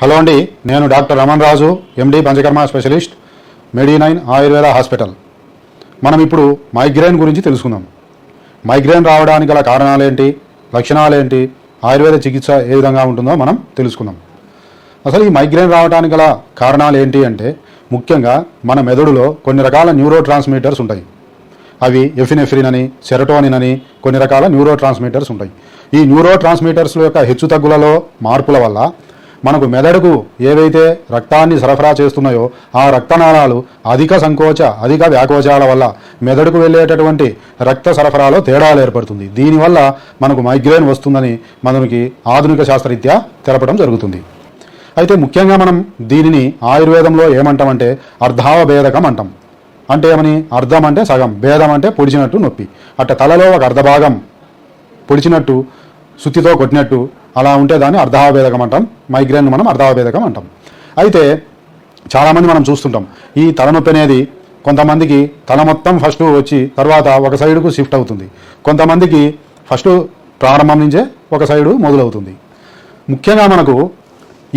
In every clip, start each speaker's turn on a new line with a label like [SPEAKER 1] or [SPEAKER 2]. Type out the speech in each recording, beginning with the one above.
[SPEAKER 1] Hello అండి నేను doctor Raman Raju MD panchakarma specialist medi nine Ayurveda hospital. మనం ఇప్పుడు మైగ్రేన్ గురించి తెలుసుకుందాం. మైగ్రేన్ రావడానికి గల కారణాలేంటి లక్షణాలేంటి ఆయుర్వేద చికిత్స ఏ విధంగా ఉంటుందో మనం తెలుసుకుందాం. అసలు ఈ మైగ్రేన్ రావడానికి గల కారణాలు ఏంటి అంటే ముఖ్యంగా మన మెదడులో కొన్ని రకాల న్యూరో ట్రాన్స్మిటర్స్ ఉంటాయి. అవి ఎఫినెఫ్రిన్ అని సెరటోనిన్ అని కొన్ని రకాల న్యూరో ట్రాన్స్మిటర్స్ ఉంటాయి. ఈ న్యూరో ట్రాన్స్మిటర్స్ యొక్క హెచ్చుతగ్గులలో మార్పుల వల్ల మనకు మెదడుకు ఏవైతే రక్తాన్ని సరఫరా చేస్తున్నాయో ఆ రక్తనాళాలు అధిక సంకోచ అధిక వ్యాకోచాల వల్ల మెదడుకు వెళ్ళేటటువంటి రక్త సరఫరాలో తేడాలు ఏర్పడుతుంది. దీనివల్ల మనకు మైగ్రేన్ వస్తుందని మనకి ఆధునిక శాస్త్రరీత్యా తెలపడం జరుగుతుంది. అయితే ముఖ్యంగా మనం దీనిని ఆయుర్వేదంలో ఏమంటామంటే అర్ధావభేదకం అంటాం. అంటే ఏమని? అర్ధం అంటే సగం భేదం అంటే పొడిచినట్టు నొప్పి. అట్ట తలలో ఒక అర్ధభాగం పొడిచినట్టు సుత్తితో కొట్టినట్టు అలా ఉంటే దాన్ని అర్ధావేదకం అంటాం. మైగ్రేన్ మనం అర్ధావేదకం అంటాం. అయితే చాలామంది మనం చూస్తుంటాం. ఈ తలనొప్పి అనేది కొంతమందికి తల మొత్తం ఫస్ట్ వచ్చి తర్వాత ఒక సైడుకు షిఫ్ట్ అవుతుంది. కొంతమందికి ఫస్ట్ ప్రారంభం నుంచే ఒక సైడు మొదలవుతుంది. ముఖ్యంగా మనకు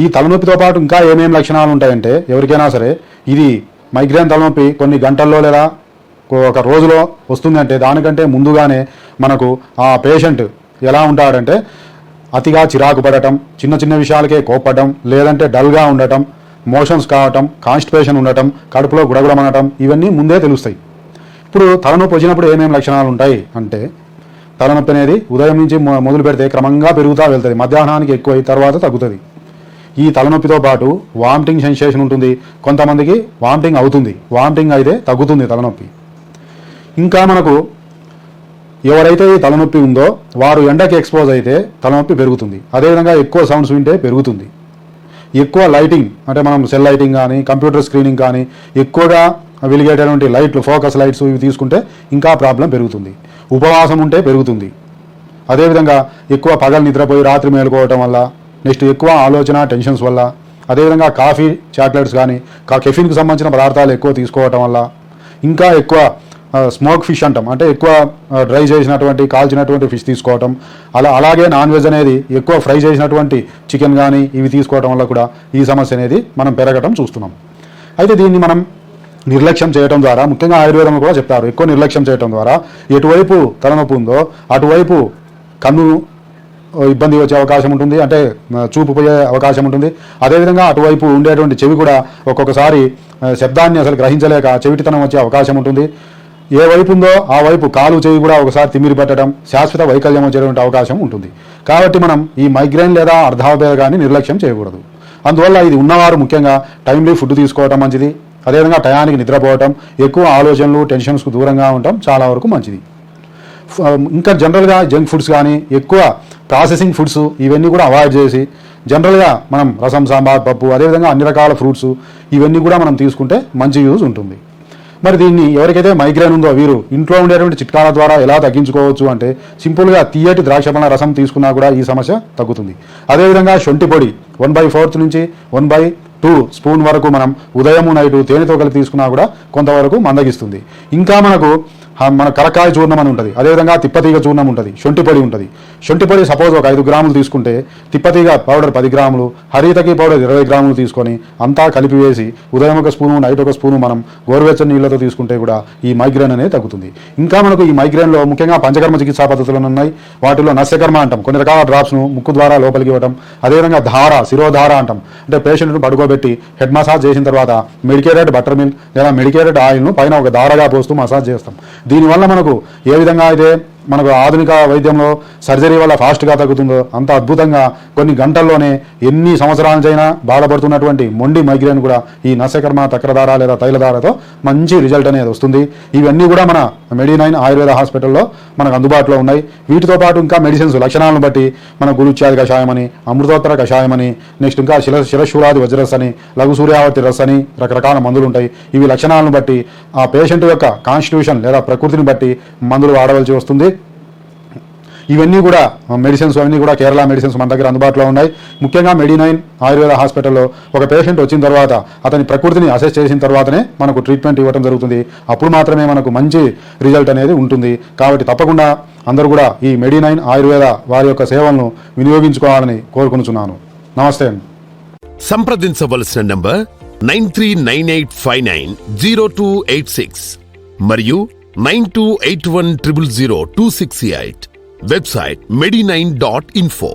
[SPEAKER 1] ఈ తలనొప్పితో పాటు ఇంకా ఏమేమి లక్షణాలు ఉంటాయంటే ఎవరికైనా సరే ఇది మైగ్రేన్ తలనొప్పి కొన్ని గంటల్లో లేదా ఒక రోజులో వస్తుందంటే దానికంటే ముందుగానే మనకు ఆ పేషెంట్ ఎలా ఉంటాడంటే అతిగా చిరాకు పడటం చిన్న చిన్న విషయాలకే కోపడటం లేదంటే డల్గా ఉండటం మోషన్స్ కావటం కాన్స్టిపేషన్ ఉండటం కడుపులో గుడగుడమనటం ఇవన్నీ ముందే తెలుస్తాయి. ఇప్పుడు తలనొప్పి వచ్చినప్పుడు ఏమేమి లక్షణాలు ఉంటాయి అంటే తలనొప్పి అనేది ఉదయం నుంచి మొదలు పెడితే క్రమంగా పెరుగుతూ వెళ్తుంది మధ్యాహ్నానికి ఎక్కువ తర్వాత తగ్గుతుంది. ఈ తలనొప్పితో పాటు వామిటింగ్ సెన్సేషన్ ఉంటుంది కొంతమందికి వామిటింగ్ అవుతుంది వామిటింగ్ అయితే తగ్గుతుంది తలనొప్పి. ఇంకా మనకు ఎవరైతే ఈ తలనొప్పి ఉందో వారు ఎండకి ఎక్స్పోజ్ అయితే తలనొప్పి పెరుగుతుంది. అదేవిధంగా ఎక్కువ సౌండ్స్ వింటే పెరుగుతుంది. ఎక్కువ లైటింగ్ అంటే మనం సెల్ లైటింగ్ కానీ కంప్యూటర్ స్క్రీనింగ్ కానీ ఎక్కువగా వెలిగేటటువంటి లైట్లు ఫోకస్ లైట్స్ ఇవి తీసుకుంటే ఇంకా ప్రాబ్లం పెరుగుతుంది. ఉపవాసం ఉంటే పెరుగుతుంది. అదేవిధంగా ఎక్కువ పగలు నిద్రపోయి రాత్రి మేలుకోవటం వల్ల నెక్స్ట్ ఎక్కువ ఆలోచన టెన్షన్స్ వల్ల అదేవిధంగా కాఫీ చాక్లెట్స్ కానీ కా కెఫిన్కి సంబంధించిన పదార్థాలు ఎక్కువ తీసుకోవటం వల్ల ఇంకా ఎక్కువ స్మోక్ ఫిష్ అంటాం. అంటే ఎక్కువ డ్రై చేసినటువంటి కాల్చినటువంటి ఫిష్ తీసుకోవటం. అలా అలాగే నాన్ వెజ్ అనేది ఎక్కువ ఫ్రై చేసినటువంటి చికెన్ కానీ ఇవి తీసుకోవటం వల్ల కూడా ఈ సమస్య అనేది మనం పెరగటం చూస్తున్నాం. అయితే దీన్ని మనం నిర్లక్ష్యం చేయడం ద్వారా ముఖ్యంగా ఆయుర్వేదంలో కూడా చెప్తారు ఎక్కువ నిర్లక్ష్యం చేయడం ద్వారా ఎటువైపు తలనొప్పి ఉందో అటువైపు కన్ను ఇబ్బంది వచ్చే అవకాశం ఉంటుంది అంటే చూపు పోయే అవకాశం ఉంటుంది. అదేవిధంగా అటువైపు ఉండేటువంటి చెవి కూడా ఒక్కొక్కసారి శబ్దాన్ని అసలు గ్రహించలేక చెవిటితనం వచ్చే అవకాశం ఉంటుంది. ఏ వైపు ఉందో ఆ వైపు కాలు చేయి కూడా ఒకసారి తిమ్మిరి పెట్టడం శాశ్వత వైకల్యం వచ్చేటువంటి అవకాశం ఉంటుంది. కాబట్టి మనం ఈ మైగ్రేన్ లేదా అర్ధావభేదాన్ని నిర్లక్ష్యం చేయకూడదు. అందువల్ల ఇది ఉన్నవారు ముఖ్యంగా టైంలీ ఫుడ్ తీసుకోవడం మంచిది. అదేవిధంగా టయానికి నిద్రపోవటం ఎక్కువ ఆలోచనలు టెన్షన్స్కు దూరంగా ఉండటం చాలా వరకు మంచిది. ఇంకా జనరల్గా జంక్ ఫుడ్స్ కానీ ఎక్కువ ప్రాసెసింగ్ ఫుడ్స్ ఇవన్నీ కూడా అవాయిడ్ చేసి జనరల్గా మనం రసం సాంబార్ పప్పు అదేవిధంగా అన్ని రకాల ఫ్రూట్స్ ఇవన్నీ కూడా మనం తీసుకుంటే మంచి యూజ్ ఉంటుంది. మరి దీన్ని ఎవరికైతే మైగ్రేన్ ఉందో వీరు ఇంట్లో ఉండేటువంటి చిట్కాల ద్వారా ఎలా తగ్గించుకోవచ్చు అంటే సింపుల్గా తీయటి ద్రాక్ష రసం తీసుకున్నా కూడా ఈ సమస్య తగ్గుతుంది. అదేవిధంగా శొంఠి పొడి వన్ బై ఫోర్త్ నుంచి వన్ బై టూ స్పూన్ వరకు మనం ఉదయం నైటు తేనెతో కలిపి తీసుకున్నా కూడా కొంతవరకు మందగిస్తుంది. ఇంకా మనకు మన కరకాయ చూర్ణం అని ఉంటుంది. అదేవిధంగా తిప్పతీగ చూర్ణం ఉంటుంది. శొంఠి పొడి ఉంటుంది. శొంఠి పొడి సపోజ్ ఒక ఐదు గ్రాములు తీసుకుంటే తిప్పతీగ పౌడర్ పది గ్రాములు హరితకి పౌడర్ ఇరవై గ్రాములు తీసుకొని అంతా కలిపి వేసి ఉదయం ఒక స్పూను నైట్ ఒక స్పూను మనం గోరువెచ్చని నీళ్ళతో తీసుకుంటే కూడా ఈ మైగ్రేన్ అనేది తగ్గుతుంది. ఇంకా మనకు ఈ మైగ్రేన్లో ముఖ్యంగా పంచకర్మ చికిత్సా పద్ధతులు ఉన్నాయి. వాటిలో నస్యకర్మ అంటాం. కొన్ని రకాల డ్రాప్స్ను ముక్కు ద్వారా లోపలికి ఇవ్వడం అదేవిధంగా ధార శిరోధార అంటాం. అంటే పేషెంట్ను పడుకోబెట్టి హెడ్ మసాజ్ చేసిన తర్వాత మెడికేటెడ్ బటర్ మిల్క్ లేదా మెడికేటెడ్ ఆయిల్ను పైన ఒక దారగా పోస్తూ మసాజ్ చేస్తాం. దీనివల్ల మనకు ఏ విధంగా అయితే మనకు ఆధునిక వైద్యంలో సర్జరీ వల్ల ఫాస్ట్గా తగ్గుతుందో అంత అద్భుతంగా కొన్ని గంటల్లోనే ఎన్ని సంవత్సరాలకైనా బాధపడుతున్నటువంటి మొండి మైగ్రేన్ కూడా ఈ నశకర్మ తక్రధార లేదా తైలధారతో మంచి రిజల్ట్ అనేది వస్తుంది. ఇవన్నీ కూడా మన మెడినైన్ ఆయుర్వేద హాస్పిటల్లో మనకు అందుబాటులో ఉన్నాయి. వీటితో పాటు ఇంకా మెడిసిన్స్ లక్షణాలను బట్టి మన గురుచ్యాది కషాయం అని అమృతోత్తర కషాయం అని నెక్స్ట్ ఇంకా శిల శిరశూలాది వజ్రస్ అని లఘు సూర్యావతి రస్ అని రకరకాల మందులు ఉంటాయి ఇవి లక్షణాలను బట్టి ఆ పేషెంట్ యొక్క కాన్స్టిట్యూషన్ లేదా ప్రకృతిని బట్టి మందులు వాడవలసి వస్తుంది. ఇవన్నీ కూడా మెడిసిన్స్ అవన్నీ కూడా కేరళ మెడిసిన్స్ మన దగ్గర అందుబాటులో ఉన్నాయి. ముఖ్యంగా మెడినైన్ ఆయుర్వేద హాస్పిటల్లో ఒక పేషెంట్ వచ్చిన తర్వాత అతని ప్రకృతిని అసెస్ చేసిన తర్వాతనే మనకు ట్రీట్మెంట్ ఇవ్వడం జరుగుతుంది. అప్పుడు మాత్రమే మనకు మంచి రిజల్ట్ అనేది ఉంటుంది. కాబట్టి తప్పకుండా అందరూ కూడా ఈ మెడినైన్ ఆయుర్వేద వారి యొక్క సేవలను వినియోగించుకోవాలని కోరుకుంటున్నాను. నమస్తే అండి.
[SPEAKER 2] సంప్రదించవలసిన number nine three nine eight five nine zero two eight six మరియు nine two eight one triple zero two six eight. Website medi nine dot info